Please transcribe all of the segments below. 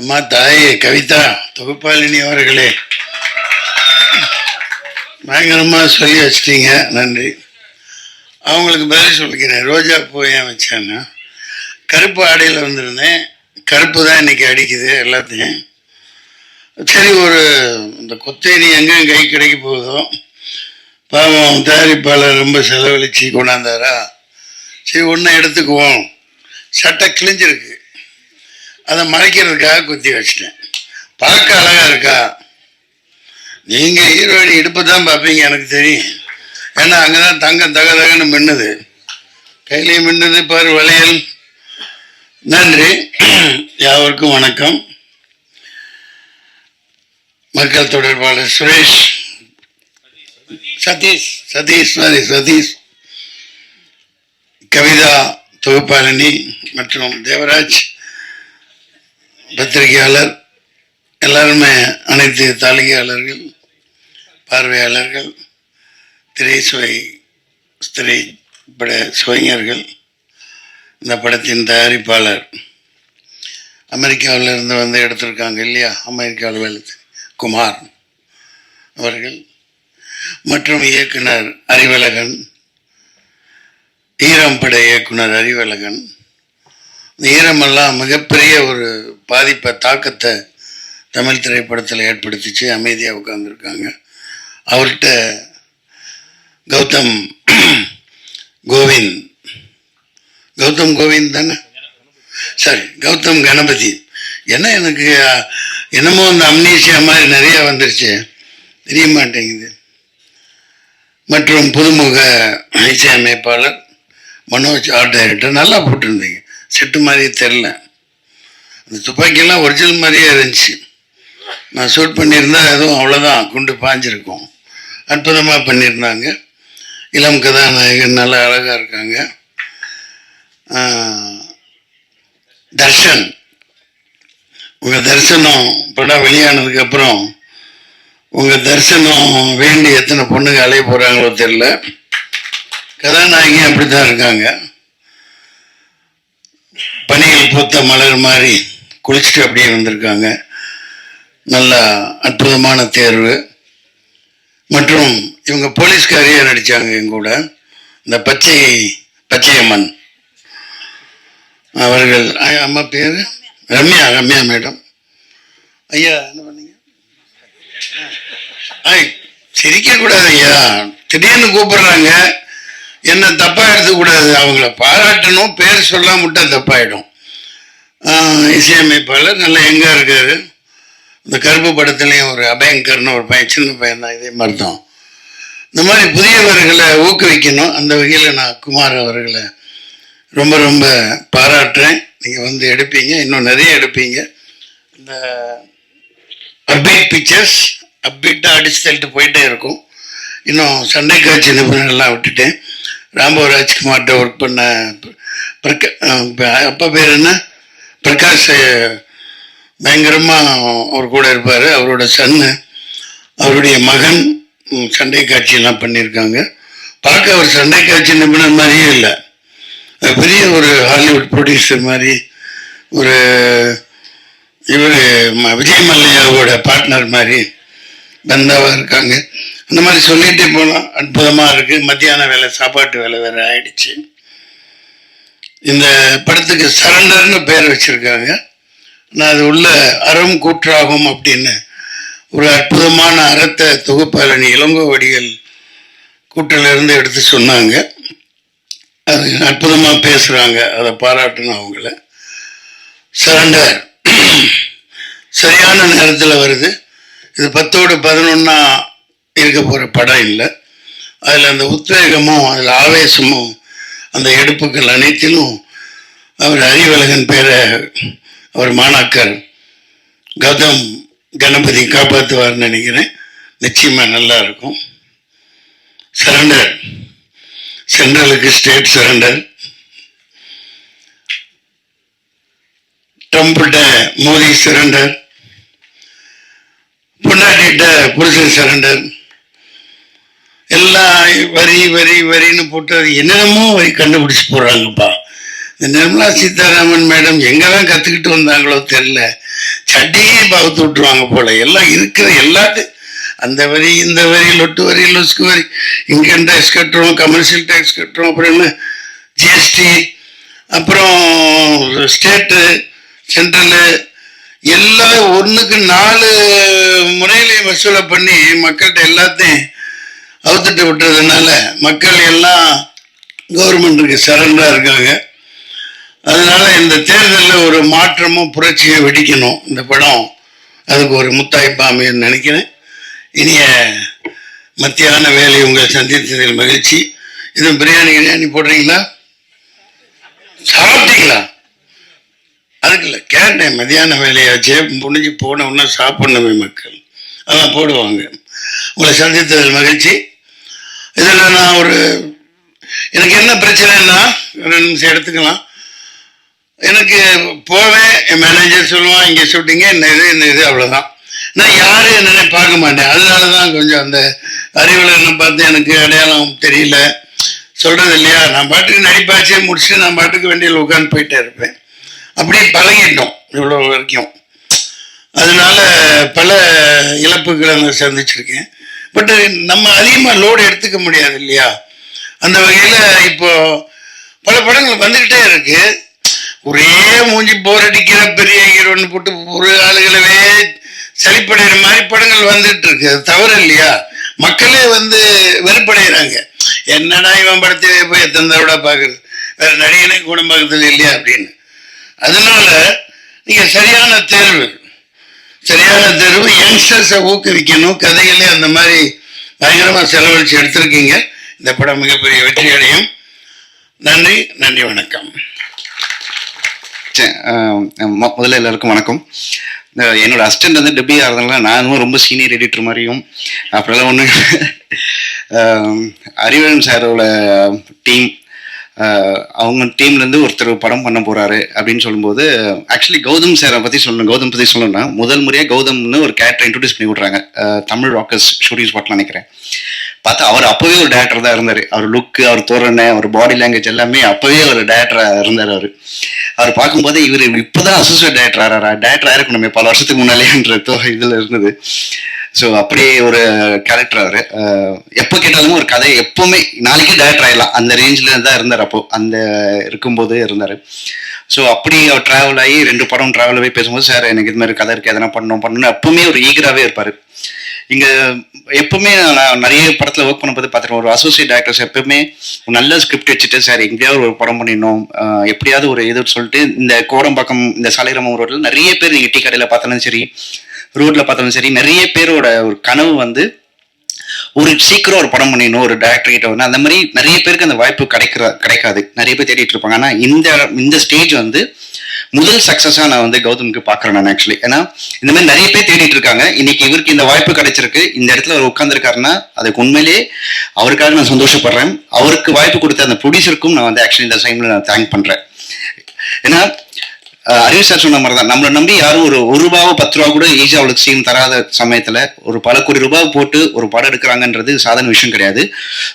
அம்மா தாயே கவிதா தொகுப்பாளினி அவர்களே. பயங்கரமாக சொல்லி வச்சிட்டீங்க. நன்றி. அவங்களுக்கு பதில் சொல்லிக்கிறேன். ரோஜா பூ ஏன் வச்சேன்னா கருப்பு ஆடையில் வந்திருந்தேன். கருப்பு தான் இன்னைக்கு அடிக்குது எல்லாத்தையும். சரி ஒரு இந்த கொத்தேரி எங்கே கை கிடைக்க போகுதோ பாவம் தயாரிப்பாளர் ரொம்ப செலவழிச்சு கொண்டாந்தாரா? சரி ஒன்று எடுத்துக்குவோம். சட்டை கிழிஞ்சிருக்கு. அதை மறைக்கிறதுக்காக குத்தி வச்சிட்டேன். பார்க்க அழகா இருக்கா? நீங்கள் ஹீரோயின் இடுப்பு தான் பார்ப்பீங்க எனக்கு தெரியும். ஏன்னா அங்கே தான் தங்கம் தக தகன்னு மின்னுது. கையிலையும் மின்னுது பார் வளையல். நன்றி. யாவருக்கும் வணக்கம். மக்கள் தொடர்பாளர் சுரேஷ். சதீஷ் சதீஷ் சாரி சதீஷ். கவிதா தொகுப்பாளினி மற்றும் தேவராஜ். பத்திரிகையாளர் எல்லாருமே அனைத்து தாளிகையாளர்கள் பார்வையாளர்கள் திரைசுவை திரைப்பட சுவைஞர்கள் இந்த படத்தின் தயாரிப்பாளர். அமெரிக்காவில் இருந்து வந்து எடுத்திருக்காங்க இல்லையா? அமெரிக்காவில் வேலை குமார் அவர்கள். மற்றும் இயக்குனர் அறிவழகன் ஈரம்பட இயக்குனர் அறிவழகன் ஈரமெல்லாம் மிகப்பெரிய ஒரு பாதிப்பை தாக்கத்தை தமிழ் திரைப்படத்தில் ஏற்படுத்திச்சு. அமைதியாக உட்காந்துருக்காங்க அவர்கிட்ட கௌதம் கோவிந்த். கௌதம் கோவிந்த் தானே? சரி கௌதம் கணபதி. என்ன எனக்கு என்னமோ அந்த அம்னீஷியா மாதிரி நிறைய வந்துருச்சு. தெரிய மாட்டேங்குது. மற்றும் புதுமுக இசையமைப்பாளர் மனோஜ் ஆர்ட் டைரக்டர் நல்லா போட்டிருந்தீங்க. செட்டு மாதிரியே தெரில அந்த துப்பாக்கியெல்லாம் ஒரிஜினல் மாதிரியே இருந்துச்சு. நான் ஷூட் பண்ணியிருந்தா எதுவும் அவ்வளோதான் குண்டு பாஞ்சிருக்கும். அற்புதமாக பண்ணியிருந்தாங்க. இளம் கதாநாயகன் நல்லா அழகாக இருக்காங்க. தர்ஷன். உங்கள் தரிசனம் படம் வெளியானதுக்கப்புறம் உங்கள் தரிசனம் வேண்டி எத்தனை பொண்ணுங்க அலைய போகிறாங்களோ தெரில கதாநாயகி அப்படி தான் இருக்காங்க. பனியில் பூத்த மலர் மாதிரி குளிச்சுட்டு அப்படியே வந்திருக்காங்க நல்ல அற்புதமான தேர்வு. மற்றும் இவங்க போலீஸ்காரியாக நடித்தாங்க எங்கூட இந்த பச்சை பச்சையம்மன். அவர்கள் ஐயா, அம்மா பேர்? ரம்யா ரம்யா மேடம். ஐயா என்ன பண்ணீங்க? ஐய் சிரிக்கக்கூடாது ஐயா. திடீர்னு கூப்பிடுறாங்க. என்ன தப்பா எடுத்துக்கூடாது அவங்கள பாராட்டணும் பேர் சொல்லாம விட்டா தப்பாயிடும். இசையமைப்பாளர் நல்லா எங்கே இருக்காரு. இந்த கருப்பு படத்துலேயும் ஒரு அபயங்கர்னு ஒரு பையன் சின்ன பையன் தான் இதே மாதிரி தான் இந்த மாதிரி புதியவர்களை ஊக்குவிக்கணும். அந்த வகையில் நான் குமார் அவர்களை ரொம்ப ரொம்ப பாராட்டுறேன். நீங்கள் வந்து எடுப்பீங்க. இன்னும் நிறைய எடுப்பீங்க. இந்த அப்டேட் பிக்சர்ஸ் அப்டேட்டாக அடிச்சு தள்ளிட்டு போயிட்டே இருக்கும். இன்னும் சண்டை காட்சி நிபுணர்கள்லாம் விட்டுட்டேன். ராம்போ ராஜ்குமார்கிட்ட ஒர்க் பண்ண பிரகா அஹ் அப்பா பேர் என்ன? பிரகாஷ் பயங்கரமாக அவர் கூட இருப்பார். அவரோட சன்னு அவருடைய மகன் சண்டை காட்சியெல்லாம் பண்ணியிருக்காங்க. பார்க்க அவர் சண்டை காட்சி நிபுணர் மாதிரியே இல்லை. பெரிய ஒரு ஹாலிவுட் ப்ரொடியூசர் மாதிரி ஒரு இவர் விஜய் மல்லையாவோட பார்ட்னர் மாதிரி பந்தாவாக இருக்காங்க. இந்த மாதிரி சொல்லிகிட்டே போகலாம் அற்புதமாக இருக்குது மத்தியான வேலை சாப்பாட்டு வேலை வேறு ஆயிடுச்சு. இந்த படத்துக்கு சரண்டர்னு பேர் வச்சுருக்காங்க. நான் அது உள்ள அறம் கூற்றாகும் அப்படின்னு ஒரு அற்புதமான அறத்தை தொகுப்பாளனி இளங்கோவடிகள் கூட்டிலிருந்து எடுத்து சொன்னாங்க. அது அற்புதமாக பேசுகிறாங்க அதை பாராட்டணும் அவங்கள. சரண்டர். சரியான நேரத்தில் வருது. இது பத்தோடு பதினொன்னா இருக்க போகிற படம் இல்லை. அதில் அந்த உத்வேகமும் அதில் ஆவேசமும் அந்த எடுப்புகள் அனைத்திலும் அவர் அறிவழகன் பேரை அவர் மாணாக்கர் கதம் கணபதி காப்பாற்றுவார்னு நினைக்கிறேன். நிச்சயமாக நல்லா இருக்கும். சரண்டர் சென்ட்ரலுக்கு ஸ்டேட் சரண்டர் ட்ரம்ப்கிட்ட மோடி சரண்டர் பொண்டாட்டிகிட்ட புருஷன் சரண்டர் எல்லாம் வரி வரி வரின்னு போட்டு அது என்னென்னமோ வரி கண்டுபிடிச்சி போடுறாங்கப்பா. இந்த நிர்மலா சீதாராமன் மேடம் எங்கெல்லாம் கற்றுக்கிட்டு வந்தாங்களோ தெரில சட்டையே பகுத்து விட்டுருவாங்க போல. எல்லாம் இருக்கிற எல்லாத்தையும் அந்த வரி இந்த வரி லொட்டு வரி லொஸ்கு வரி. இன்கம் டேக்ஸ் கட்டுறோம் கமர்ஷியல் டேக்ஸ் கட்டுறோம் அப்புறம் என்ன? ஜிஎஸ்டி அப்புறம் ஸ்டேட்டு சென்ட்ரலு எல்லாம் ஒன்றுக்கு நாலு முறையிலையும் வசூலை பண்ணி மக்கள்கிட்ட எல்லாத்தையும் அவுத்துட்டு விட்டுறதுனால மக்கள் எல்லாம் கவர்மெண்ட்டுக்கு சரண்டராக இருக்காங்க. அதனால இந்த தேர்தலில் ஒரு மாற்றமும் புரட்சியும் வெடிக்கணும். இந்த படம் அதுக்கு ஒரு முத்தாய்ப்பா நினைக்கிறேன். இனிய மத்தியான வேலை உங்களை சந்தித்ததில் மகிழ்ச்சி. இது பிரியாணி கிரியாணி போடுறீங்களா? சாப்பிட்டீங்களா? அதுக்கு இல்லை கேட்டேன். மதியான வேலையாச்சே முடிஞ்சு போனோம்னா சாப்பிடணுமே மக்கள். அதான் போடுவாங்க. உங்களை சந்தித்ததில் மகிழ்ச்சி. இதில் நான் ஒரு எனக்கு என்ன பிரச்சனைன்னா ரெண்டு நிமிஷம் எடுத்துக்கலாம். எனக்கு போவேன் என் மேனேஜர் சொல்லுவான் இங்கே ஷூட்டிங்கு என்ன இது இந்த இது அவ்வளோதான் நான் யாரும் என்னென்ன பார்க்க மாட்டேன். அதனால தான் கொஞ்சம் அந்த அறிவுலனை பார்த்து எனக்கு அடையாளம் தெரியல. சொல்கிறது இல்லையா? நான் பாட்டுக்கு நடிப்பாச்சே முடிச்சுட்டு நான் பாட்டுக்கு வண்டியில் உட்காந்து போயிட்டே இருப்பேன். அப்படியே பழகிட்டோம் இவ்வளோ வரைக்கும். அதனால பல இழப்புகளை நான் சந்திச்சிருக்கேன். பட் uh, நம்ம அதிகமாக லோடு எடுத்துக்க முடியாது இல்லையா அந்த வகையில் இப்போ பல படங்கள் வந்துக்கிட்டே இருக்கு. ஒரே மூஞ்சி போர் அடிக்கிற பெரிய ஹீரோன்னு போட்டு ஒரு ஆளுகளவே சலிப்படைகிற மாதிரி படங்கள் வந்துட்டு இருக்கு. அது தவறு இல்லையா? மக்களே வந்து வெறுப்படைகிறாங்க என்னடா இவன் படத்திலே போய் எத்தனை தடவை பார்க்குறது? வேற நடிகனே கூட பார்க்கறது இல்லையா அப்படின்னு. அதனால நீங்க சரியான தேர்வு சரியான தேர்வு யங்ஸ்டர்ஸை ஊக்குவிக்கணும். கதைகளே அந்த மாதிரி பயங்கரமாக செலவழிச்சு எடுத்திருக்கீங்க. இந்த படம் மிகப்பெரிய வெற்றி அடையும் நன்றி. நன்றி வணக்கம். முதல்ல எல்லாருக்கும் வணக்கம். என்னோட அசிஸ்டன்ட் வந்து டெபி ஆகிறதுனால நானும் ரொம்ப சீனியர் எடிட்டர் மாதிரியும் அப்புறம் ஒன்று அறிவன் சாரோட டீம் அவங்க டீம்லேருந்து ஒருத்தர் படம் பண்ண போறாரு அப்படின்னு சொல்லும்போது ஆக்சுவலி கௌதம் சாரை பற்றி சொல்லணும். கௌதம் பற்றி சொல்லணும்னா முதல் முறையாக கௌதம்னு ஒரு கேரக்டர் இன்ட்ரடியூஸ் பண்ணி விட்றாங்க தமிழ் ராக்கர்ஸ் ஷூட்டிங் ஸ்பாட்லாம் நினைக்கிறேன். பார்த்தா அவர் அப்பவே ஒரு டேரக்டர் தான் இருந்தார். அவர் லுக்கு அவர் தோரணை அவர் பாடி லாங்குவேஜ் எல்லாமே அப்பவே ஒரு டேரக்டராக இருந்தார் அவர். அவர் பார்க்கும்போது இவர் இப்போதான் அசோசியேட் டேரக்டர் ஆறாரா? டேரக்டர் ஆயிருக்கணுமே பல வருஷத்துக்கு முன்னாலேன்ற இதில் இருந்தது. ஸோ அப்படியே ஒரு கேரக்டர் அவர். எப்போ கேட்டாலும் ஒரு கதை எப்போவுமே நாளைக்கே டேரக்டர் ஆகிடலாம் அந்த ரேஞ்சில் தான் இருந்தார் அப்போ. அந்த இருக்கும்போது இருந்தார். ஸோ அப்படி அவர் ட்ராவல் ஆகி ரெண்டு படம் ட்ராவல் ஆகி பேசும்போது சார் எனக்கு இது மாதிரி கதை இருக்குது எதனா பண்ணணும் பண்ணணும் எப்பவுமே ஒரு ஈகராகவே இருப்பார். இங்க எப்பவுமே நான் நிறைய படத்துல ஒர்க் பண்ணும்போது பார்த்துருக்கேன். ஒரு அசோசியேட் டேரக்டர்ஸ் எப்பவுமே ஒரு நல்ல ஸ்கிரிப்ட் வச்சுட்டு சார் எங்கேயாவது ஒரு படம் பண்ணிடணும். எப்படியாவது ஒரு இது சொல்லிட்டு இந்த கோடம்பாக்கம் இந்த சாலைராமம் ரோட்ல நிறைய பேர் நீங்க டீ கடையில பார்த்தாலும் சரி ரோட்ல பார்த்தாலும் சரி நிறைய பேரோட ஒரு கனவு வந்து ஒரு சீக்கிரம் ஒரு படம் பண்ணிடணும் ஒரு டேரக்டர் கிட்ட வந்து. அந்த மாதிரி நிறைய பேருக்கு அந்த வாய்ப்பு கிடைக்கிற கிடைக்காது. நிறைய பேர் தேடிட்டு இருப்பாங்க. ஆனா இந்த இந்த ஸ்டேஜ் வந்து முதல் சக்சஸா நான் வந்து கௌதமுக்கு பாக்குறேன் நான் ஆக்சுவலி ஏன்னா இந்த மாதிரி நிறைய பேர் தேடிட்டு இருக்காங்க. இன்னைக்கு இவருக்கு இந்த வாய்ப்பு கிடைச்சிருக்கு. இந்த இடத்துல அவர் உட்கார்ந்துருக்காருன்னா அதுக்கு உண்மையிலேயே அவருக்காக நான் சந்தோஷப்படுறேன். அவருக்கு வாய்ப்பு கொடுத்த அந்த ப்ரொடியூசருக்கும் நான் வந்து ஆக்சுவலி இந்த டைம்ல நான் தேங்க் பண்றேன். ஏன்னா அறிவு சார் சொன்ன மாதிரி தான் நம்மளை நம்பி யாரும் ஒரு ஒரு ரூபாவோ பத்து ரூபா கூட ஈஸியாக அவளுக்கு சீன் தராத சமயத்தில் ஒரு பல கோடி ரூபாய் போட்டு ஒரு படம் எடுக்கிறாங்கன்றது சாதாரண விஷயம் கிடையாது.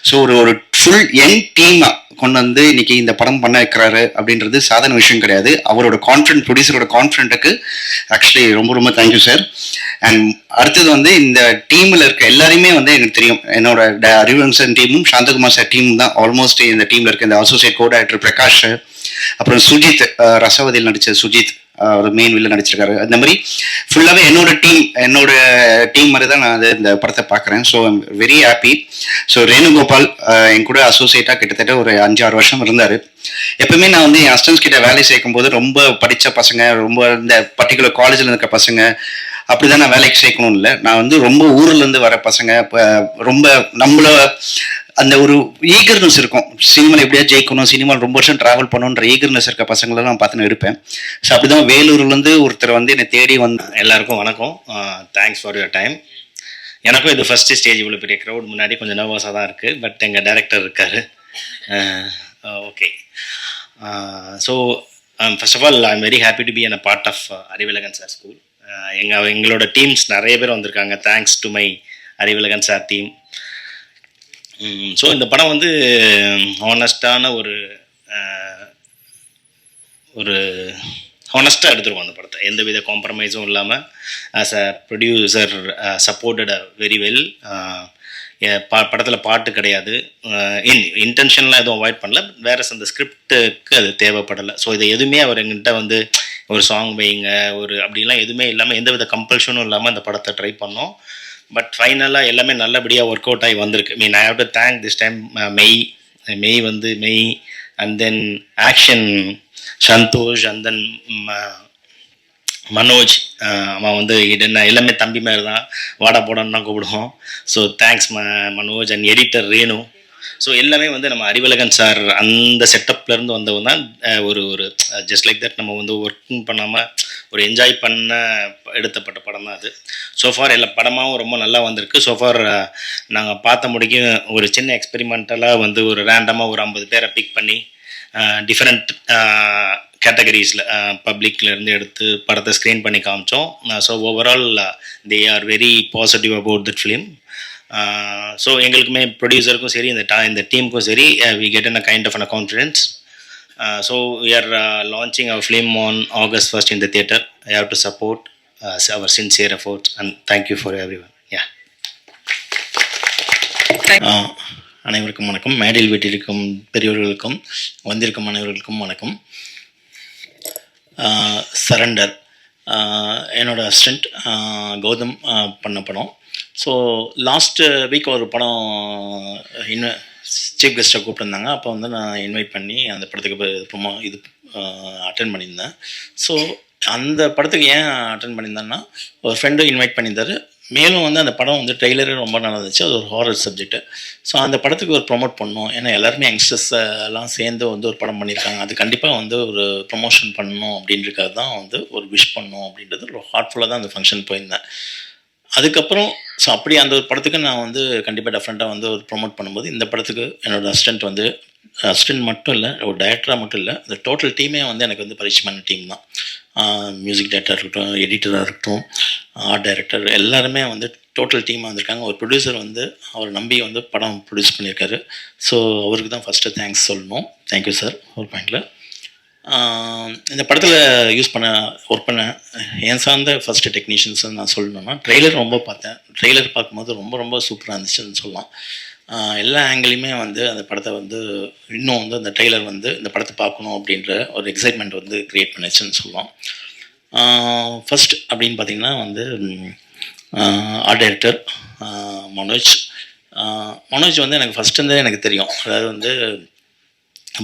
ஸோ ஒரு ஒரு ஃபுல் யங் டீமாக கொண்டு வந்து இன்னைக்கு இந்த படம் பண்ண வைக்கிறாரு அப்படின்றது சாதாரண விஷயம் கிடையாது. அவரோட கான்ஃபிடன்ட் ப்ரொடியூசரோட கான்ஃபிடென்ட்டுக்கு ஆக்சுவலி ரொம்ப ரொம்ப தேங்க்யூ சார் அண்ட் அடுத்தது வந்து இந்த டீமில் இருக்க எல்லாரையுமே வந்து எனக்கு தெரியும். என்னோட ட- அறிவன்சன் டீமும் சாந்தகுமார் சார் டீம் தான் ஆல்மோஸ்ட் இந்த டீமில் இருக்க இந்த அசோசியேட் கோ டைரக்டர் பிரகாஷ் அப்புறம் சுஜித் ரசவதியில் நடிச்ச சுஜித் ஒரு அவர் மெயின் வில்ல நடிச்சிருக்காரு. அந்த மாதிரி ஃபுல்லாகவே என்னோட டீம் என்னோட டீம் மாதிரி தான் நான் இந்த படத்தை பார்க்குறேன். So very happy so Renugopal என் கூட அசோசியேட்டாக கிட்டத்தட்ட ஒரு அஞ்சு ஆறு வருஷம் இருந்தார். எப்பவுமே நான் வந்து என் அஸ்டன்ஸ் கிட்ட வேலை சேர்க்கும் போது ரொம்ப படித்த பசங்க ரொம்ப இந்த பர்டிகுலர் காலேஜில் இருக்க பசங்க அப்படிதான் நான் வேலைக்கு சேர்க்கணும் இல்லை. நான் வந்து ரொம்ப ஊர்ல இருந்து வர பசங்க ரொம்ப நம்மள அந்த ஒரு ஈகர்னஸ் இருக்கும். சினிமாவில் எப்படியா ஜெயிக்கணும் சினிமாவில் ரொம்ப வருஷம் டிராவல் பண்ணணுன்ற ஈகர்னஸ் இருக்க பசங்களை நான் பார்த்துன்னு இருப்பேன். எடுப்பேன் ஸோ அப்படிதான் வேலூர்லேருந்து ஒருத்தர் வந்து என்னை தேடி வந்து எல்லாருக்கும் வணக்கம். தேங்க்ஸ் ஃபார் யுவர் டைம் எனக்கும் இது ஃபஸ்ட்டு ஸ்டேஜ் இவ்வளோ பெரிய க்ரௌட் முன்னாடி கொஞ்சம் நர்வஸாக தான் இருக்குது பட் எங்கள் டேரக்டர் இருக்கார். Okay so first of all I am very happy to be an a part of Arivilagan sir school எங்கள் எங்களோட டீம்ஸ் நிறைய பேர் வந்திருக்காங்க. Thanks to my Arivilagan sir team so இந்த படம் வந்து ஹானஸ்டான ஒரு ஒரு ஹானஸ்ட்டாக எடுத்துருவோம் அந்த படத்தை. எந்த வித காம்ப்ரமைஸும் இல்லாமல் as a producer supported a very well பா படத்தில் பாட்டு கிடையாது. இன் இன்டென்ஷன்லாம் எதுவும் அவாய்ட் பண்ணல. வேற அந்த ஸ்கிரிப்டுக்கு அது தேவைப்படலை. ஸோ இது எதுவுமே அவர் எங்கிட்ட வந்து ஒரு சாங் வைங்க ஒரு அப்படிலாம் எதுவுமே இல்லாமல் எந்த வித கம்பல்ஷனும் இல்லாமல் அந்த படத்தை ட்ரை பண்ணோம். பட் ஃபைனலாக எல்லாமே நல்லபடியாக ஒர்க் அவுட் ஆகி வந்திருக்கு. Mean I have to thank this time மெய் மெய் வந்து மெய் and then action Santhosh and then Manoj அவன் வந்து என்ன எல்லாமே தம்பி மாதிரி தான் வாடா போடான்னு தான் கூப்பிடுவோம் ஸோ தேங்க்ஸ் ம Manoj and editor Renu. So எல்லாமே வந்து நம்ம அறிவழகன் சார் அந்த செட்டப்லேருந்து வந்தவங்க தான் ஒரு ஒரு ஜஸ்ட் லைக் தட் நம்ம வந்து ஒர்க்கும் பண்ணாமல் ஒரு என்ஜாய் பண்ண எடுத்தப்பட்ட படம் தான் அது சோஃபார் எல்லா படமாகவும் ரொம்ப நல்லா வந்திருக்கு. சோஃபார் நாங்கள் பார்த்த முடிக்கும் ஒரு சின்ன எக்ஸ்பெரிமெண்டலாக வந்து ஒரு ரேண்டமாக ஒரு ஐம்பது பேரை பிக் பண்ணி டிஃப்ரெண்ட் கேட்டகரிஸில் பப்ளிக்ல இருந்து எடுத்து படத்தை ஸ்க்ரீன் பண்ணி காமிச்சோம். So overall they are very positive about that film so எங்களுக்குமே ப்ரொடியூசருக்கும் சரி இந்த டா இந்த டீமுக்கும் சரி we get in a kind of an confidence so we are launching our film on August first in the theatre I have to support our sincere efforts and thank you for every one yeah அனைவருக்கும் வணக்கம். மேடையில் வீட்டிற்கும் பெரியவர்களுக்கும் வந்திருக்கும் அனைவர்களுக்கும் வணக்கம். Surrender என்னோடய assistant Gautham பண்ண படம். ஸோ லாஸ்ட்டு வீக் ஒரு படம் இன்னும் சீஃப் கெஸ்ட்டை கூப்பிட்டுருந்தாங்க. அப்போ வந்து நான் இன்வைட் பண்ணி அந்த படத்துக்கு ப்ரொமோ இது அட்டன் பண்ணியிருந்தேன். ஸோ அந்த படத்துக்கு ஏன் அட்டன் பண்ணியிருந்தேன்னா ஒரு ஃப்ரெண்டும் இன்வைட் பண்ணியிருந்தாரு. மேலும் வந்து அந்த படம் வந்து ட்ரெய்லரே ரொம்ப நல்லா இருந்துச்சு. அது ஒரு ஹாரர் சப்ஜெக்ட் ஸோ அந்த படத்துக்கு ஒரு ப்ரொமோட் பண்ணணும் ஏன்னா எல்லாருமே யங்ஸ்டர்ஸ் எல்லாம் சேர்ந்து வந்து ஒரு படம் பண்ணியிருக்காங்க. அது கண்டிப்பாக வந்து ஒரு ப்ரொமோஷன் பண்ணணும் அப்படின்றதுக்காக தான் வந்து ஒரு விஷ் பண்ணணும் அப்படின்றது ஒரு ஹார்ட்ஃபுல்லாக தான் அந்த ஃபங்க்ஷன் போயிருந்தேன். அதுக்கப்புறம் ஸோ அப்படி அந்த ஒரு படத்துக்கு நான் வந்து கண்டிப்பாக டெஃபரெண்ட்டாக வந்து ஒரு ப்ரொமோட் பண்ணும்போது இந்த படத்துக்கு என்னோட அசிஸ்டன்ட் வந்து அசிஸ்டன்ட் மட்டும் இல்லை ஒரு டைரக்டராக மட்டும் இல்லை இந்த டோட்டல் டீமே வந்து எனக்கு வந்து பரிச்சயமான டீம் தான். மியூசிக் டைரக்டராக இருக்கட்டும் எடிட்டராக இருக்கட்டும் ஆர்ட் டைரக்டர் எல்லாருமே வந்து டோட்டல் டீமாக வந்திருக்காங்க. ஒரு ப்ரொடியூசர் வந்து அவர் நம்பி வந்து படம் ப்ரொடியூஸ் பண்ணியிருக்காரு. ஸோ அவருக்கு தான் ஃபஸ்ட்டு தேங்க்ஸ் சொல்லணும். தேங்க்யூ சார் ஒரு பாயிண்டில் இந்த படத்தில் யூஸ் பண்ண ஒர்க் பண்ண என் சார்ந்த ஃபஸ்ட்டு டெக்னீஷியன்ஸ் நான் சொல்லணும்னா ட்ரெய்லர் ரொம்ப பார்த்தேன். ட்ரெய்லர் பார்க்கும்போது ரொம்ப ரொம்ப சூப்பராக இருந்துச்சுன்னு சொல்லலாம். எல்லா ஆங்கிலையுமே வந்து அந்த படத்தை வந்து இன்னும் வந்து அந்த ட்ரெய்லர் வந்து இந்த படத்தை பார்க்கணும் அப்படின்ற ஒரு எக்ஸைட்மெண்ட் வந்து க்ரியேட் பண்ணுச்சுன்னு சொல்லலாம் ஃபஸ்ட் அப்படின்னு பார்த்தீங்கன்னா வந்து ஆர்ட் டைரக்டர் மனோஜ். மனோஜ் வந்து எனக்கு ஃபஸ்ட்டு இருந்தே எனக்கு தெரியும். அதாவது வந்து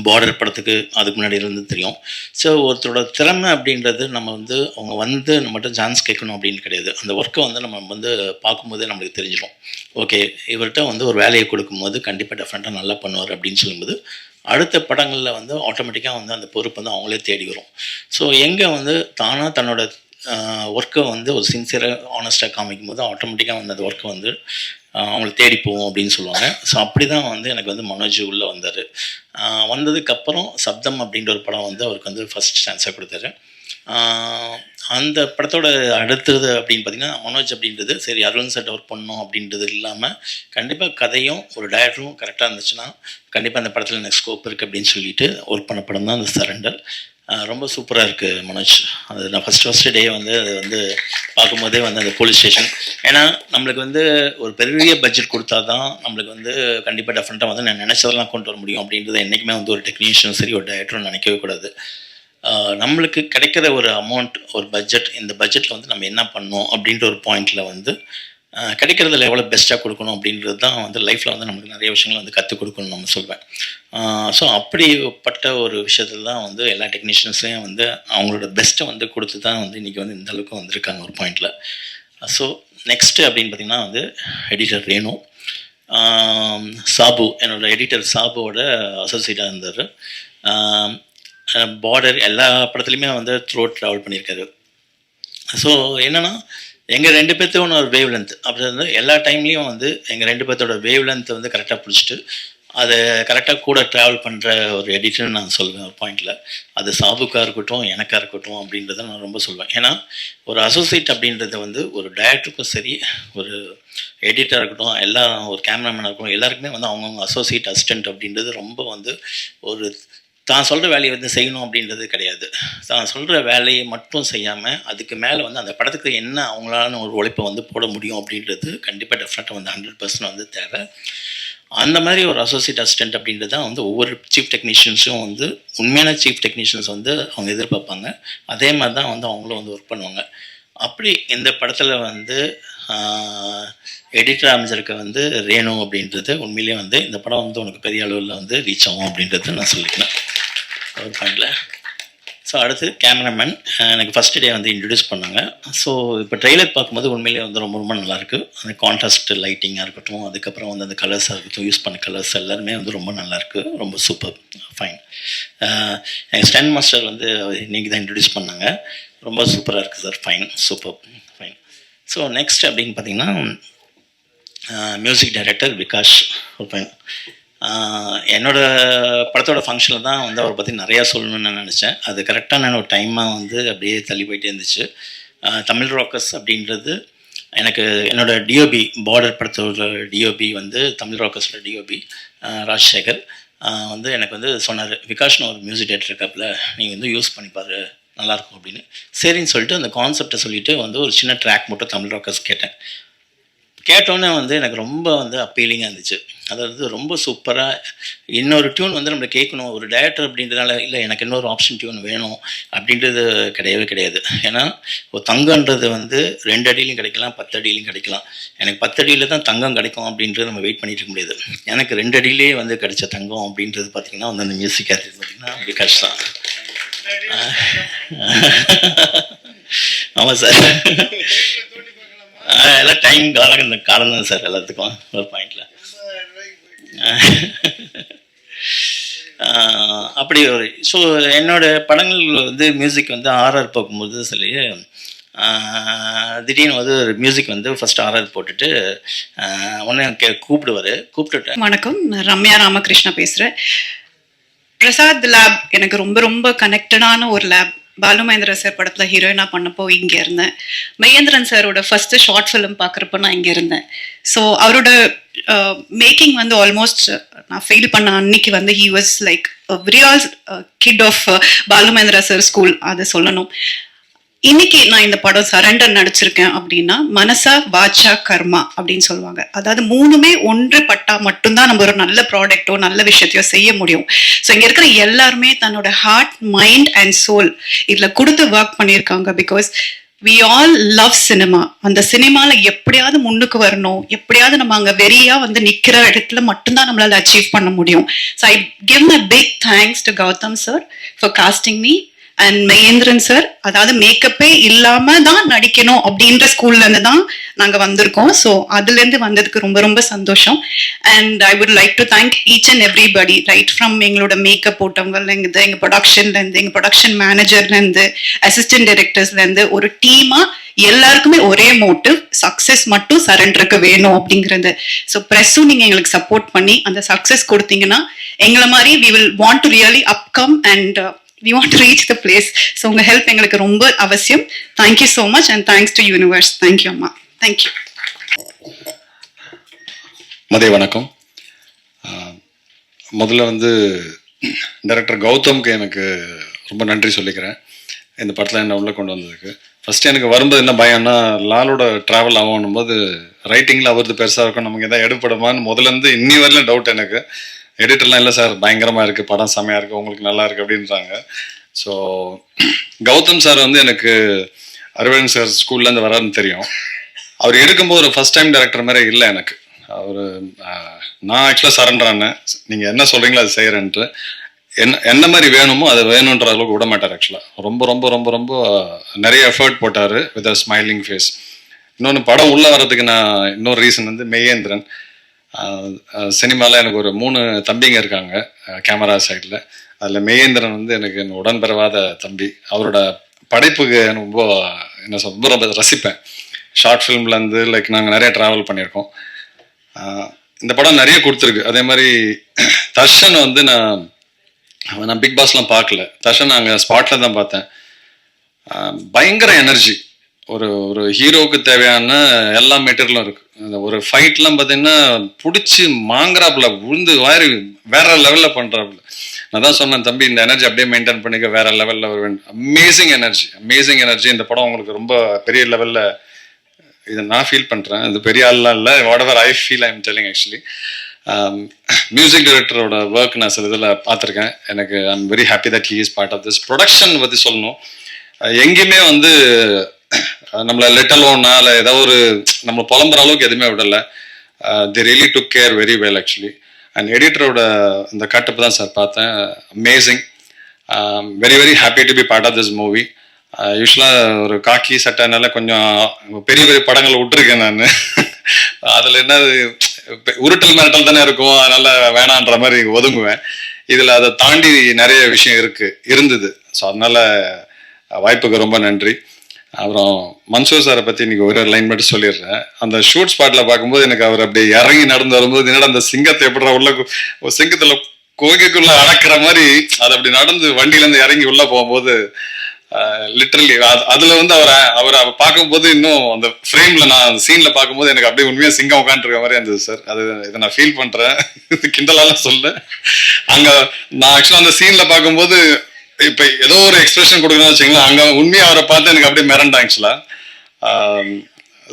பார்டர் படத்துக்கு அதுக்கு முன்னாடி இருந்து தெரியும். ஸோ ஒருத்தரோட திறமை அப்படின்றது நம்ம வந்து அவங்க வந்து நம்மகிட்ட சான்ஸ் கேட்கணும் அப்படின்னு கிடையாது. அந்த ஒர்க்கை வந்து நம்ம வந்து பார்க்கும்போதே நம்மளுக்கு தெரிஞ்சிடும் ஓகே இவர்கிட்ட வந்து ஒரு வேலையை கொடுக்கும்போது கண்டிப்பாக டெஃபரெண்ட்டாக நல்லா பண்ணுவார் அப்படின்னு சொல்லும்போது அடுத்த படங்களில் வந்து ஆட்டோமேட்டிக்காக வந்து அந்த பொறுப்பு வந்து அவங்களே தேடி வரும். ஸோ எங்கே வந்து தானாக தன்னோட ஒர்க்கை வந்து ஒரு சின்சியராக ஆனஸ்ட்டாக காமிக்கும் போது ஆட்டோமேட்டிக்காக வந்து அந்த ஒர்க்கை வந்து அவங்களை தேடி போவோம் அப்படின்னு சொல்லுவாங்க. ஸோ அப்படி தான் வந்து எனக்கு வந்து மனோஜ் உள்ளே வந்தார். வந்ததுக்கப்புறம் சப்தம் அப்படின்ற ஒரு படம் வந்து அவருக்கு வந்து ஃபஸ்ட் சான்ஸாக கொடுத்தாரு. அந்த படத்தோட அடுத்தது அப்படின்னு பார்த்தீங்கன்னா மனோஜ் அப்படின்றது சரி அருண் செட் ஒர்க் பண்ணணும் அப்படின்றது இல்லாமல் கண்டிப்பாக கதையும் ஒரு டேரக்டரும் கரெக்டாக இருந்துச்சுன்னா கண்டிப்பாக அந்த படத்தில் எனக்கு ஸ்கோப் இருக்குது அப்படின்னு சொல்லிட்டு ஒர்க் பண்ண படம் தான் அந்த சரண்டர் ரொம்ப சூப்பராக இருக்குது மனோஜ். அது நான் ஃபஸ்ட் ஃபஸ்ட்டு டே வந்து அது வந்து பார்க்கும்போதே வந்து அந்த போலீஸ் ஸ்டேஷன் ஏன்னா நம்மளுக்கு வந்து ஒரு பெரிய பட்ஜெட் கொடுத்தா தான் நம்மளுக்கு வந்து கண்டிப்பாக டெஃபரெண்ட்டாக வந்து நான் நினச்சதெல்லாம் கொண்டு வர முடியும். அப்படின்றத என்றைக்குமே வந்து ஒரு டெக்னீஷியனும் சரி ஒரு டேரக்டரும் நினைக்கவே கூடாது. நம்மளுக்கு கிடைக்கிற ஒரு அமௌண்ட் ஒரு பட்ஜெட் இந்த பட்ஜெட்டில் வந்து நம்ம என்ன பண்ணோம் அப்படின்ற ஒரு பாயிண்டில் வந்து கிடைக்கிறதுல எவ்வளோ பெஸ்ட்டாக கொடுக்கணும் அப்படின்றது தான் வந்து லைஃப்பில் வந்து நமக்கு நிறைய விஷயங்கள் வந்து கற்றுக் கொடுக்கணும்னு நம்ம சொல்வேன். ஸோ அப்படிப்பட்ட ஒரு விஷயத்தில் தான் வந்து எல்லா டெக்னீஷியன்ஸையும் வந்து அவங்களோட பெஸ்ட்டை வந்து கொடுத்து தான் வந்து இன்றைக்கி வந்து இந்த அளவுக்கு வந்திருக்காங்க ஒரு பாயிண்டில் ஸோ நெக்ஸ்ட்டு அப்படின்னு பார்த்திங்கன்னா வந்து எடிட்டர் ரேணு. சாபு என்னோட எடிட்டர் சாபுவோட அசோசியேட்டாக இருந்தார். பார்டர் எல்லா படத்துலையுமே வந்து த்ரோட் ட்ராவல் பண்ணியிருக்காரு. ஸோ என்னென்னா எங்கள் ரெண்டு பேர்த்தோட ஒரு வேவ் லென்த் அப்படி வந்து எல்லா டைம்லேயும் வந்து எங்கள் ரெண்டு பேர்த்தோட வேவ் லென்த்தை வந்து கரெக்டாக பிடிச்சிட்டு அதை கரெக்டாக கூட ட்ராவல் பண்ணுற ஒரு எடிட்டர்னு நான் சொல்லுவேன் ஒரு பாயிண்டில் அது சாபுக்காக இருக்கட்டும் எனக்காக இருக்கட்டும் அப்படின்றத நான் ரொம்ப சொல்வேன். ஏன்னா ஒரு அசோசியேட் அப்படின்றது வந்து ஒரு டைரக்டருக்கும் சரி ஒரு எடிட்டராக இருக்கட்டும் எல்லா ஒரு கேமராமேனாக இருக்கட்டும் எல்லாருக்குமே வந்து அவங்கவுங்க அசோசியேட் அசிஸ்டன்ட் அப்படின்றது ரொம்ப வந்து ஒரு தான் சொல்கிற வேலையை வந்து செய்யணும் அப்படின்றது கிடையாது. தான் சொல்கிற வேலையை மட்டும் செய்யாமல் அதுக்கு மேலே வந்து அந்த படத்துக்கு என்ன அவங்களால ஒரு உழைப்பை வந்து போட முடியும் அப்படின்றது கண்டிப்பாக டெஃபினட்டாக வந்து ஹண்ட்ரட் பர்சன்ட் வந்து தேவை. அந்த மாதிரி ஒரு அசோசியேட் அசிஸ்டன்ட் அப்படின்றது தான் வந்து ஒவ்வொரு சீஃப் டெக்னீஷியன்ஸும் வந்து உண்மையான சீஃப் டெக்னீஷியன்ஸ் வந்து அவங்க எதிர்பார்ப்பாங்க. அதே மாதிரி தான் வந்து அவங்களும் வந்து ஒர்க் பண்ணுவாங்க. அப்படி இந்த படத்தில் வந்து எடிட்டர் அமைச்சருக்கு வந்து ரேணு அப்படின்றது உண்மையிலேயே வந்து இந்த படம் வந்து உனக்கு பெரிய அளவில் வந்து ரீச் ஆகும் அப்படின்றது நான் சொல்லிக்கிறேன். ஒரு பாயிண்டில் ஸோ அடுத்து கேமராமேன் எனக்கு ஃபஸ்ட் டே வந்து இன்ட்ரடியூஸ் பண்ணாங்க. ஸோ இப்போ ட்ரெய்லர் பார்க்கும்போது உண்மையிலேயே வந்து ரொம்ப ரொம்ப நல்லாயிருக்கு. அந்த கான்ட்ராஸ்ட் லைட்டிங்காக இருக்கட்டும் அதுக்கப்புறம் வந்து அந்த கலர்ஸாக இருக்கட்டும் யூஸ் பண்ண கலர்ஸ் எல்லாருமே வந்து ரொம்ப நல்லாயிருக்கு. ரொம்ப சூப்பர் ஃபைன் எங்கள் ஸ்டாண்ட் மாஸ்டர் வந்து இன்றைக்கி தான் இன்ட்ரடியூஸ் பண்ணாங்க. ரொம்ப சூப்பராக இருக்குது sir fine super fine so next அப்படின்னு பார்த்தீங்கன்னா மியூசிக் டைரக்டர் விகாஷ். ஃபைன் என்னோட படத்தோட ஃபங்க்ஷனில் தான் வந்து அவரை பற்றி நிறையா சொல்லணும்னு நான் நினச்சேன். அது கரெக்டான ஒரு டைமாக வந்து அப்படியே தள்ளி போயிட்டே இருந்துச்சு. தமிழ் ராக்கர்ஸ் அப்படின்றது எனக்கு என்னோட டிஓபி பார்டர் படத்தோட டிஓபி வந்து தமிழ் ராக்கர்ஸோட டிஓபி ராஜசேகர் வந்து எனக்கு வந்து சொன்னார் விகாஷ்னு ஒரு மியூசிக் டேரக்டர் இருக்காப்புல நீங்கள் வந்து யூஸ் பண்ணி பாரு நல்லாயிருக்கும் அப்படின்னு. சரின்னு சொல்லிட்டு அந்த கான்செப்டை சொல்லிவிட்டு வந்து ஒரு சின்ன ட்ராக் மட்டும் தமிழ் ராக்கர்ஸ் கேட்டேன். கேட்டோன்னே வந்து எனக்கு ரொம்ப வந்து அப்பீலிங்காக இருந்துச்சு. அதாவது ரொம்ப சூப்பராக இன்னொரு டியூன் வந்து நம்மளை கேட்கணும். ஒரு டேரக்டர் அப்படின்றதால இல்லை எனக்கு இன்னொரு ஆப்ஷன் டியூன் வேணும் அப்படின்றது கிடையவே கிடையாது. ஏன்னா ஒரு தங்கன்றது வந்து ரெண்டு அடியிலையும் கிடைக்கலாம் பத்து அடியிலையும் கிடைக்கலாம். எனக்கு பத்து அடியில் தான் தங்கம் கிடைக்கும் அப்படின்றது நம்ம வெயிட் பண்ணிட்டு இருக்க முடியாது. எனக்கு ரெண்டு அடியிலே வந்து கிடைச்ச தங்கம் அப்படின்றது பார்த்திங்கன்னா வந்து அந்த மியூசிக் ஆர்டிஸ்ட் பார்த்திங்கன்னா விகாஷ் தான் ஆமாம் சார். எல்லாம் டைம் காலம் இந்த காலம் தான் சார் எல்லாத்துக்கும் ஒரு பாயிண்டில் அப்படி ஒரு ஸோ என்னோட படங்கள் வந்து மியூசிக் வந்து ஆர்ஆர் பார்க்கும்போது சொல்லி திடீர்னு வந்து ஒரு மியூசிக் வந்து ஃபர்ஸ்ட் ஆர்ஆர் போட்டுட்டு ஒன்று கூப்பிடுவார். கூப்பிட்டுட்டு வணக்கம் நான் ரம்யா ராமகிருஷ்ணா பேசுகிறேன் பிரசாத் லேப் எனக்கு ரொம்ப ரொம்ப கனெக்டடான ஒரு லேப் பாலு மகேந்திர சார் படத்தில் ஹீரோயினாக பண்ணப்போ இங்கே இருந்தேன். மகேந்திரன் சாரோட ஃபஸ்ட்டு ஷார்ட் ஃபிலிம் பார்க்குறப்ப நான் இங்கே இருந்தேன். ஸோ அவரோட மேக்கிங் வந்து ஆல்மோஸ்ட் நான் ஃபெயில் பண்ண அன்னைக்கு வந்து he was like real kid of Balu Mahendra sir school அதை சொல்லணும். இன்னைக்கு நான் இந்த படம் சரண்டர் நடிச்சிருக்கேன் அப்படின்னா மனசா வாச்சா கர்மா அப்படின்னு சொல்லுவாங்க. அதாவது மூணுமே ஒன்றுபட்டா மட்டும்தான் நம்ம ஒரு நல்ல ப்ராடக்ட்டோ நல்ல விஷயத்தையோ செய்ய முடியும். ஸோ இங்க இருக்கிற எல்லாருமே தன்னோட ஹார்ட் மைண்ட் அண்ட் சோல் இதுல கொடுத்து ஒர்க் பண்ணியிருக்காங்க because we all love cinema அந்த சினிமால எப்படியாவது முன்னுக்கு வரணும். எப்படியாவது நம்ம அங்க வெறியா வந்து நிக்கிற இடத்துல மட்டும்தான் நம்மளால அச்சீவ் பண்ண முடியும். So I give my big thanks to Gautham sir for casting me and Mahendran sir அதாவது மேக்கப்பே இல்லாம தான் நடிக்கணும் அப்படின்ற ஸ்கூல்ல இருந்து தான் நாங்க வந்திருக்கோம். ஸோ அதுல இருந்து வந்ததுக்கு ரொம்ப ரொம்ப சந்தோஷம். And I would like to thank each and everybody right from எங்களோட மேக்கப் போட்டவங்கல இருந்து எங்க ப்ரொடக்ஷன்ல இருந்து எங்க ப்ரொடக்ஷன் மேனேஜர்ல இருந்து அசிஸ்டன்ட் டைரக்டர்ஸ்ல இருந்து ஒரு டீமா எல்லாருக்குமே ஒரே மோட்டிவ் சக்சஸ் மட்டும் சரண்டருக்கு வேணும் அப்படிங்கிறது. ஸோ ப்ரெஸ்ஸும் நீங்க எங்களுக்கு சப்போர்ட் பண்ணி அந்த சக்சஸ் கொடுத்தீங்கன்னா எங்களை மாதிரி we will want to really upcome and we want reach the place so உங்கள் ஹெல்ப் எங்களுக்கு ரொம்ப அவசியம். Thank you so much and thanks to universe thank you அம்மா. தேங்க்யூ மதிய வணக்கம். முதல்ல வந்து டைரக்டர் கௌதம்க்கு எனக்கு ரொம்ப நன்றி சொல்லிக்கிறேன். இந்த படத்தில் என்ன உள்ள கொண்டு வந்ததுக்கு. ஃபஸ்ட்டு எனக்கு வரும்போது என்ன பயம்னா லாலோட ட்ராவல் ஆகணும் போது ரைட்டிங்கில் அவரது பெருசாக இருக்கும். நமக்கு எதாவது எடுப்படுமான்னு முதல்ல இருந்து இன்னி வரல டவுட் எனக்கு. எடிட்டர்லாம் இல்லை சார். பயங்கரமாக இருக்குது படம் செமையாக இருக்குது உங்களுக்கு நல்லா இருக்குது அப்படின்றாங்க. ஸோ கௌதம் சார் வந்து எனக்கு அரவிந்த் சார் ஸ்கூல்லேருந்து வராருன்னு தெரியும். அவர் எடுக்கும்போது ஒரு ஃபர்ஸ்ட் டைம் டேரக்டர் மாதிரி இல்லை எனக்கு. அவர் நான் ஆக்சுவலாக சரண்டர் ஆனேன். நீங்கள் என்ன சொல்கிறீங்களோ அது செய்கிறேன்ட்டு என்ன என்ன மாதிரி வேணுமோ அது வேணுன்ற அளவுக்கு விட மாட்டார் ஆக்சுவலாக ரொம்ப ரொம்ப ரொம்ப ரொம்ப நிறைய எஃபர்ட் போட்டார் வித் அ ஸ்மைலிங் ஃபேஸ் இன்னொன்று படம் உள்ளே வர்றதுக்கு நான் இன்னொரு ரீசன் வந்து மெய்யேந்திரன். சினிமாவில் எனக்கு ஒரு மூணு தம்பிங்க இருக்காங்க கேமரா சைடில். அதில் மெய்யேந்திரன் வந்து எனக்கு என் உடன்பிறவாத தம்பி. அவரோட படைப்புக்கு எனக்கு ரொம்ப என்ன சொல் ரொம்ப ரொம்ப ரசிப்பேன் ஷார்ட் ஃபிலிம்லேருந்து லைக் நாங்கள் நிறைய ட்ராவல் பண்ணியிருக்கோம். இந்த படம் நிறைய கொடுத்துருக்கு. அதே மாதிரி தர்ஷன் வந்து நான் நான் பிக் பாஸ்லாம் பார்க்கல. தர்ஷன் நாங்கள் ஸ்பாட்டில் தான் பார்த்தேன். பயங்கர எனர்ஜி ஒரு ஒரு ஹீரோவுக்கு தேவையான எல்லா மெட்டீரியலும் இருக்கு. அந்த ஒரு ஃபைட்லாம் பார்த்தீங்கன்னா பிடிச்சி மாங்குறாப்புல விழுந்து வாரி வேற லெவலில் பண்ணுறாப்புல நான் தான் சொன்னேன் தம்பி இந்த எனர்ஜி அப்படியே மெயின்டைன் பண்ணிக்க வேற லெவலில் வருவேன் அமேசிங் எனர்ஜி அமேசிங் எனர்ஜி இந்த படம் உங்களுக்கு ரொம்ப பெரிய லெவலில் இதை நான் ஃபீல் பண்ணுறேன் இது பெரிய ஆள்லாம் இல்லை whatever I feel I'm telling actually music டைரக்டரோட work நான் சில இதில் பார்த்துருக்கேன். எனக்கு I'm very happy that he is part of this production பற்றி சொல்லணும். எங்கேயுமே வந்து அஹ் நம்மள லெட்டலோனா இல்லை ஏதோ ஒரு நம்ம புலம்புற அளவுக்கு எதுவுமே விடல. They really took care very well actually and எடிட்டரோட இந்த கட்டப்பு தான் சார் பார்த்தேன். Amazing very very happy to be part of this movie யூஸ்வலாக ஒரு காக்கி சட்டைனால கொஞ்சம் பெரிய பெரிய படங்களை விட்டுருக்கேன் நான். அதில் என்ன உருட்டல் மிரட்டல் தானே இருக்கும். அதனால வேணான்ற மாதிரி ஒதுங்குவேன். இதில் அதை தாண்டி நிறைய விஷயம் இருக்கு இருந்தது. ஸோ அதனால வாய்ப்புக்கு ரொம்ப நன்றி. அப்புறம் மன்சூர் சாரை பற்றி இன்னைக்கு ஒரு லைன் மட்டும் சொல்லிடுறேன். அந்த ஷூட் ஸ்பாட்டில் பார்க்கும்போது எனக்கு அவர் அப்படியே இறங்கி நடந்து வரும்போது என்னடா அந்த சிங்கத்தை எப்படி உள்ள ஒரு சிங்கத்தில் கோகைக்குள்ள அடக்கிற மாதிரி அது அப்படி நடந்து வண்டியிலேருந்து இறங்கி உள்ள போகும்போது லிட்டரலி அதுல வந்து அவரை அவரை பார்க்கும்போது இன்னும் அந்த ஃப்ரேம்ல நான் அந்த சீன்ல பார்க்கும்போது எனக்கு அப்படியே உண்மையா சிங்கம் உட்காந்துருக்க மாதிரி இருந்தது சார் அது இதை நான் ஃபீல் பண்றேன். இது கிண்டலாலாம் சொல்ல அங்க நான் ஆக்சுவலா அந்த சீன்ல பார்க்கும்போது இப்ப ஏதோ ஒரு எக்ஸ்பிரஷன் கொடுக்கணும்னு வச்சுங்களேன் அங்க உண்மையா அவரை பார்த்து எனக்கு அப்படியே மிரண்டேன் ஆக்சுவலா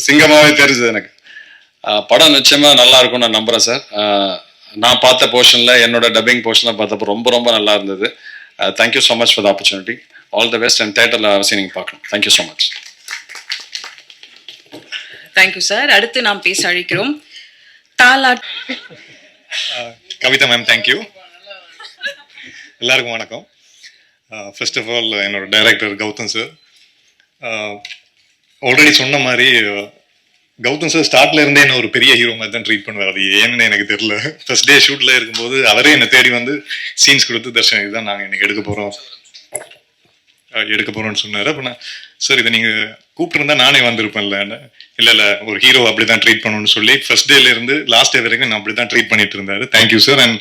சிங்கமாவே தெரிஞ்சது எனக்கு. படம் நிச்சயமா நல்லா இருக்கும் நான் நம்புறேன் சார். நான் பார்த்த போர்ஷன்ல என்னோட டப்பிங் போர்ஷன்ல பார்த்தப்போ ரொம்ப ரொம்ப நல்லா இருந்தது. Thank you so much for the opportunity all the best and தேட்டரில் அவசியம் நீங்கள் பார்க்கணும். Thank you so much thank you sir அடுத்து நாம் பேச அழைக்கிறோம். தாலாட் கவிதா மேம் தேங்க்யூ எல்லாருக்கும் வணக்கம். ஃபர்ஸ்ட் ஆஃப் ஆல் என்னோட டைரக்டர் கௌதம் சார் ஆல்ரெடி சொன்ன மாதிரி கௌதம் சார் ஸ்டார்ட்ல இருந்தே என்ன ஒரு பெரிய ஹீரோ மாதிரி தான் ட்ரீட் பண்ணுவார். அது ஏன்னு எனக்கு தெரியல. ஃபர்ஸ்ட் டே ஷூட்ல இருக்கும்போது அவரே என்னை தேடி வந்து சீன்ஸ் கொடுத்து தர்ஷன் இதுதான் நாங்கள் இன்னைக்கு எடுக்க போகிறோம் எடுக்க போகிறோம்னு சொன்னார். அப்போ நான் சார் இதை நீங்கள் கூப்பிட்டுருந்தா நானே வந்திருப்பேன்ல. இல்லை இல்லை ஒரு ஹீரோ அப்படி தான் ட்ரீட் பண்ணணும்னு சொல்லி ஃபர்ஸ்ட் டேலேருந்து லாஸ்ட் டே வரைக்கும் நான் அப்படி தான் ட்ரீட் பண்ணிட்டு இருந்தாரு. தேங்க்யூ சார் அண்ட்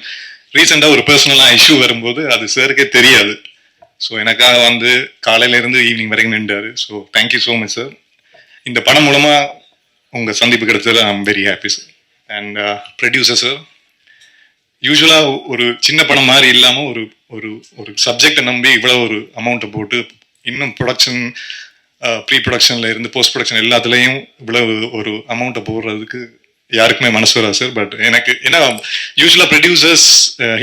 ரீசெண்டாக ஒரு பர்சனலாக இஷ்யூ வரும்போது அது சாருக்கே தெரியாது. ஸோ எனக்காக வந்து காலையிலேருந்து ஈவினிங் வரைக்கும் நின்றாரு. So thank you so much sir இந்த படம் மூலமாக உங்கள் சந்திப்பு கிடைச்சதில் I'm very happy sir and producer sir யூஸ்வலாக ஒரு சின்ன படம் மாதிரி இல்லாமல் ஒரு ஒரு ஒரு சப்ஜெக்டை நம்பி இவ்வளோ ஒரு அமௌண்ட்டை போட்டு இன்னும் ப்ரொடக்ஷன் ப்ரீ ப்ரொடக்ஷனில் இருந்து போஸ்ட் ப்ரொடக்ஷன் எல்லாத்துலேயும் இவ்வளவு ஒரு அமௌண்ட்டை போடுறதுக்கு யாருக்குமே மனசு வராது சார். பட் எனக்கு ஏன்னா யூஸ்வலாக ப்ரொடியூசர்ஸ்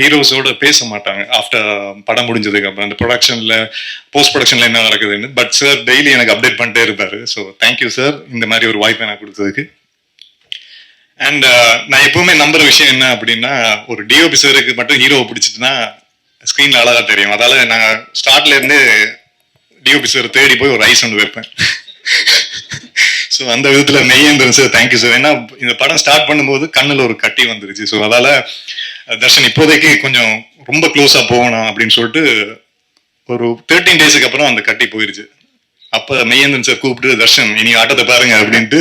ஹீரோஸோட பேச மாட்டாங்க. ஆஃப்டர் படம் முடிஞ்சதுக்கு அப்புறம். அந்த ப்ரொடக்ஷனில் போஸ்ட் ப்ரொடக்ஷனில் என்ன நடக்குதுன்னு. பட் சார் டெய்லி எனக்கு அப்டேட் பண்ணிட்டே இருப்பார். ஸோ தேங்க்யூ சார் இந்த மாதிரி ஒரு வாய்ப்பை எனக்கு கொடுத்ததுக்கு. அண்ட் நான் எப்பவுமே நம்புற விஷயம் என்ன அப்படின்னா ஒரு டிஓபி சாருக்கு மட்டும் ஹீரோவை பிடிச்சிட்டுனா ஸ்க்ரீனில் அழகா தெரியும். அதால் நான் ஸ்டார்ட்லேருந்து டிஓபி சார் தேடி போய் ஒரு ஐஸ் ஒன்று வைப்பேன். ஸோ அந்த விதத்துல மெய்யேந்திரன் சார் தேங்க்யூ சார் ஏன்னா இந்த படம் ஸ்டார்ட் பண்ணும்போது கண்ணில் ஒரு கட்டி வந்துருச்சு. ஸோ அதால தர்ஷன் இப்போதைக்கு கொஞ்சம் ரொம்ப க்ளோஸா போகணும் அப்படின்னு சொல்லிட்டு ஒரு தேர்ட்டீன் டேஸுக்கு அப்புறம் அந்த கட்டி போயிருச்சு. அப்ப மெய்யந்தன் சார் கூப்பிட்டு தர்ஷன் இனி ஆட்டத்தை பாருங்க அப்படின்ட்டு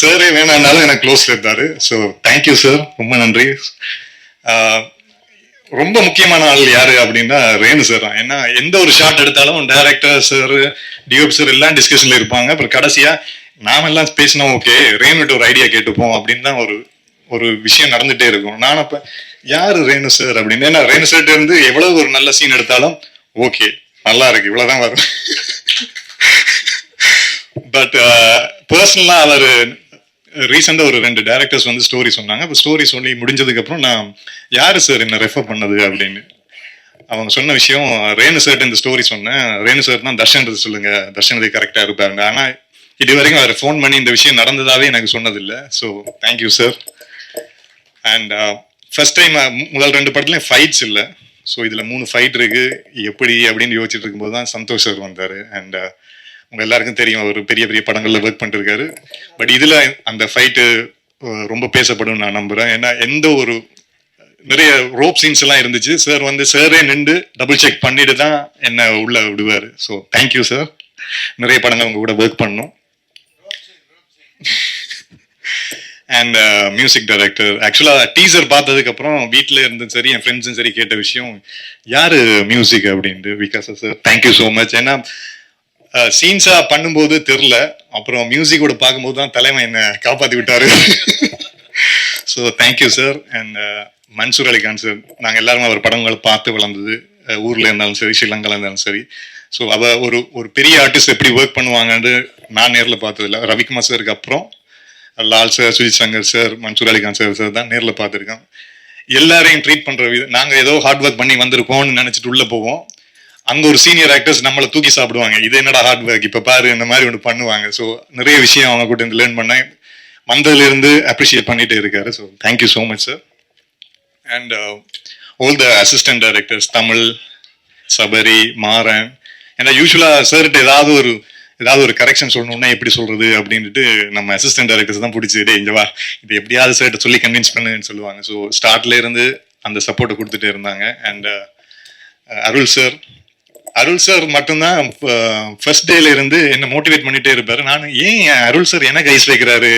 சாரே வேணாம்னாலும் எனக்கு க்ளோஸ் இருந்தாரு. ஸோ தேங்க்யூ சார் ரொம்ப நன்றி. ரொம்ப முக்கியமான ஆள் யாரு அப்படின்னா ரேணு சார் தான். ஏன்னா எந்த ஒரு ஷாட் எடுத்தாலும் டைரக்டர் சார் டிஓபி சார் எல்லாம் டிஸ்கஷன்ல இருப்பாங்க. அப்புறம் கடைசியா நாம எல்லாம் பேசினா ஓகே ரேணுட்டு ஒரு ஐடியா கேட்டுப்போம் அப்படின்னு தான் ஒரு ஒரு விஷயம் நடந்துட்டே இருக்கும். நான் அப்ப யாரு ரேணு சார் அப்படின்னு. ஏன்னா ரேணு சார்ட்ட இருந்து எவ்வளவு ஒரு நல்ல சீன் எடுத்தாலும் ஓகே நல்லா இருக்கு இவ்வளவுதான் வரும். பட் பர்சனலா அவர் ரீசெண்டாக ஒரு ரெண்டு டேரக்டர்ஸ் வந்து ஸ்டோரி சொன்னாங்க. அப்போ ஸ்டோரி சொல்லி முடிஞ்சதுக்கு அப்புறம் நான் யாரு சார் என்ன ரெஃபர் பண்ணது? அப்படின்னு. அவங்க சொன்ன விஷயம் ரேணு சார்ட்டு இந்த ஸ்டோரி சொன்னேன். ரேணு சார் தான் தர்ஷன்றது சொல்லுங்க. தர்ஷன் இது கரெக்டாக இருப்பாங்க. ஆனால் இது வரைக்கும் அவர் ஃபோன் பண்ணி இந்த விஷயம் நடந்ததாவே எனக்கு சொன்னதில்லை. So thank you sir and first time முதல் ரெண்டு படத்துலையும் ஃபைட்ஸ் இல்லை. ஸோ இதில் மூணு ஃபைட் இருக்கு. எப்படி அப்படின்னு யோசிச்சுட்டு இருக்கும்போது தான் சந்தோஷ் சார் வந்தார். அண்ட் uh, உங்க எல்லாருக்கும் தெரியும் அவர் பெரிய பெரிய படங்களில் ஒர்க் பண்ணிருக்காரு. பட் இதில் அந்த ஃபைட்டு uh, ரொம்ப பேசப்படும் நான் நம்புகிறேன் ஏன்னா எந்த ஒரு நிறைய ரோப் சீன்ஸ் எல்லாம் இருந்துச்சு. சார் வந்து சாரே நின்று டபுள் செக் பண்ணிட்டு தான் என்ன உள்ள விடுவார். ஸோ தேங்க்யூ சார் நிறைய படங்கள் உங்க கூட ஒர்க் பண்ணோம். And music director actually teaser பார்த்ததுக்கு அப்புறம் வீட்டில் இருந்தும் சரி என் ஃப்ரெண்ட்ஸும் சரி கேட்ட விஷயம் யாரு மியூசிக் அப்படின்ட்டு Vikas sir thank you so much ஏன்னா uh, சீன்ஸா பண்ணும்போது தெரில அப்புறம் மியூசிக்கோட பார்க்கும்போது தான் தலைமை என்னை காப்பாத்தி விட்டாரு. So thank you sir and Mansoor Ali Khan sir நாங்கள் எல்லாருமே அவர் படங்களை பார்த்து வளர்ந்தது. ஊர்ல இருந்தாலும் சரி ஸ்ரீலங்கால இருந்தாலும் சரி. ஸோ அவ ஒரு ஒரு பெரிய ஆர்டிஸ்ட் எப்படி ஒர்க் பண்ணுவாங்கன்னு நான் நேரில் பார்த்ததில்ல. ரவிக்குமார் சாருக்கு அப்புறம் Lal sir Sujith Shankar sir Mansoor Ali Khan sir sir தான் நேரில் பார்த்துருக்கேன் எல்லாரையும் ட்ரீட் பண்ணுற விதம் நாங்கள் ஏதோ ஹார்ட் ஒர்க் பண்ணி வந்திருக்கோம்னு நினச்சிட்டு உள்ளே போவோம். அங்கே ஒரு சீனியர் ஆக்டர்ஸ் நம்மளை தூக்கி சாப்பிடுவாங்க. இது என்னடா ஹார்ட் ஒர்க் இப்போ பாரு இந்த மாதிரி ஒன்று பண்ணுவாங்க. ஸோ நிறைய விஷயம் அவங்க கூட இருந்து லேர்ன் பண்ணேன். வந்ததுலேருந்து அப்ரிஷியேட் பண்ணிகிட்டே இருக்காரு. So thank you so much sir and all the assistant directors Tamil Sabari Maran ஏன்னா யூஸ்வலாக சார்கிட்ட ஏதாவது ஒரு ஏதாவது ஒரு கரெக்ஷன் சொல்லணும்னா எப்படி சொல்றது அப்படின்ட்டு நம்ம அசிஸ்டன்ட் டைரக்டர்ஸ் தான் பிடிச்சி டே இங்க வா. இது எப்படியாவது சார்கிட்ட சொல்லி கன்வின்ஸ் பண்ணுன்னு சொல்லுவாங்க. ஸோ ஸ்டார்ட்ல இருந்து அந்த சப்போர்ட்டை கொடுத்துட்டே இருந்தாங்க. And Arul sir Arul sir மட்டும்தான் uh, ஃபர்ஸ்ட் டேல இருந்து என்ன மோட்டிவேட் பண்ணிட்டே இருப்பாரு. நான் ஏன் அருள் சார் எனக்கு ஐஸ் வைக்கிறாரு?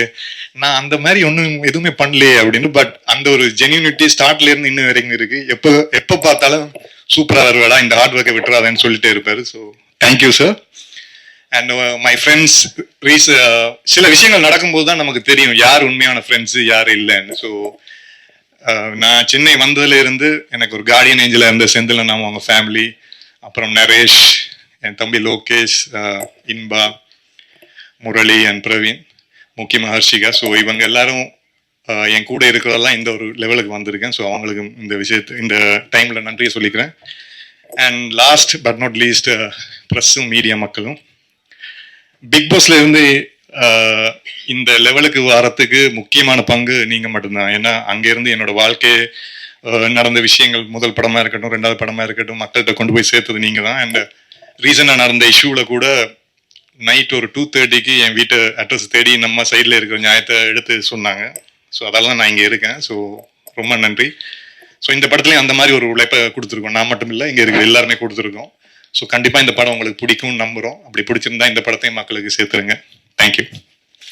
நான் அந்த மாதிரி ஒன்றும் எதுவுமே பண்ணலையே அப்படின்னு. பட் அந்த ஒரு ஜென்யூனிட்டி ஸ்டார்ட்ல இருந்து இன்னும் வரைக்கும் இருக்கு. எப்போ எப்போ பார்த்தாலும் சூப்பராக வருவாடா இந்த ஹார்ட் ஒர்க்கை விட்டுறாதேன்னு சொல்லிட்டே இருப்பாரு. So thank you sir and my friends raise சில விஷயங்கள் நடக்கும்போது தான் நமக்கு தெரியும் யார் உண்மையான ஃப்ரெண்ட்ஸ் யார் இல்லைன்னு. ஸோ uh, நான் சென்னை வந்ததுல இருந்து எனக்கு ஒரு கார்டியன் ஏஞ்சலா இருந்த செந்தில் நாம் அவங்க ஃபேமிலி அப்புறம் நரேஷ் என் தம்பி லோகேஷ் uh, இன்பா முரளி அண்ட் பிரவீன் முக்கியமாக ஹர்ஷிகா. ஸோ இவங்க எல்லாரும் uh, என் கூட இருக்கிறதெல்லாம் இந்த ஒரு லெவலுக்கு வந்திருக்கேன். ஸோ அவங்களுக்கு இந்த விஷயத்து இந்த டைமில் நன்றியை சொல்லிக்கிறேன். And last but not least ப்ரெஸ்ஸும் media மக்களும் பிக் பாஸ்ல இருந்து இந்த லெவலுக்கு வரத்துக்கு முக்கியமான பங்கு நீங்க மட்டும்தான். ஏன்னா அங்கிருந்து என்னோட வாழ்க்கை நடந்த விஷயங்கள் முதல் படமா இருக்கட்டும் ரெண்டாவது படமா இருக்கட்டும் மக்கள்கிட்ட கொண்டு போய் சேர்த்தது நீங்க தான் அண்ட் ரீசனா நடந்த இஷ்யூல கூட நைட் ஒரு டூ தேர்ட்டிக்கு என் வீட்டு அட்ரஸ் தேடி நம்ம சைடில் இருக்கிற நியாயத்தை எடுத்து சொன்னாங்க. ஸோ அதெல்லாம் நான் இங்கே இருக்கேன். ஸோ ரொம்ப நன்றி. ஸோ இந்த படத்துலையும் அந்த மாதிரி ஒரு உழைப்பை கொடுத்துருக்கோம். நான் மட்டும் இல்லை இங்கே இருக்கிற எல்லாருமே கொடுத்துருக்கோம். ஸோ கண்டிப்பாக இந்த படம் உங்களுக்கு பிடிக்கும்னு நம்புகிறோம் அப்படி பிடிச்சிருந்தா இந்த படத்தையும் மக்களுக்கு சேர்த்துருங்க. தேங்க்யூ